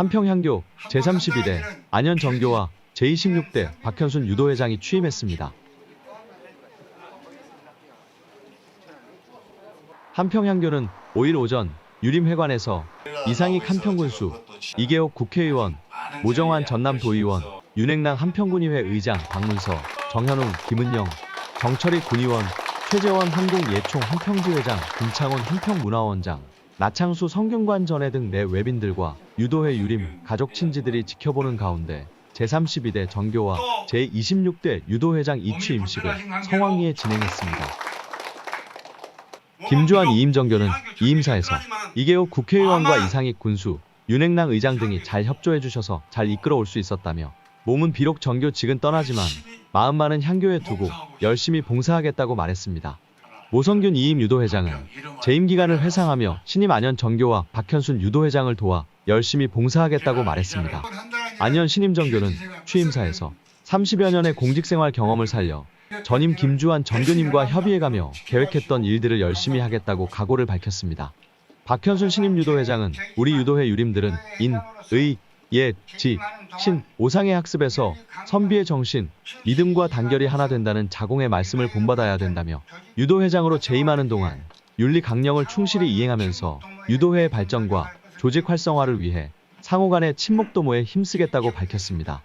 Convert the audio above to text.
한평향교 제32대 안현정교와 제26대 박현순 유도회장이 취임했습니다. 한평향교는 5일 오전 유림회관에서 이상익 한평군수, 이계옥 국회의원, 모정환 전남도의원, 윤행랑 한평군의회 의장 박문서, 정현웅, 김은영, 정철희 군의원, 최재원 한국예총 한평지회장, 김창훈 한평문화원장, 나창수 성균관 전회 등내 외빈들과 유도회 유림 가족 친지들이 지켜보는 가운데 제32대 정교와 제26대 유도회장 이취임식을 성황리에 진행했습니다. 김주환 이임정교는 이임사에서 이계호 국회의원과 이상익 군수, 윤행랑 의장 등이 잘 협조해 주셔서 잘 이끌어올 수 있었다며 몸은 비록 정교직은 떠나지만 마음만은 향교에 두고 열심히 봉사하겠다고 말했습니다. 모성균 이임 유도회장은 재임 기간을 회상하며 신임 안현 정교와 박현순 유도회장을 도와 열심히 봉사하겠다고 말했습니다. 안현 신임 정교는 취임사에서 30여 년의 공직생활 경험을 살려 전임 김주환 정교님과 협의해가며 계획했던 일들을 열심히 하겠다고 각오를 밝혔습니다. 박현순 신임 유도회장은 우리 유도회 유림들은 인, 의, 예, 지, 신, 오상의 학습에서 선비의 정신, 믿음과 단결이 하나 된다는 자공의 말씀을 본받아야 된다며 유도회장으로 재임하는 동안 윤리 강령을 충실히 이행하면서 유도회의 발전과 조직 활성화를 위해 상호 간의 친목 도모에 힘쓰겠다고 밝혔습니다.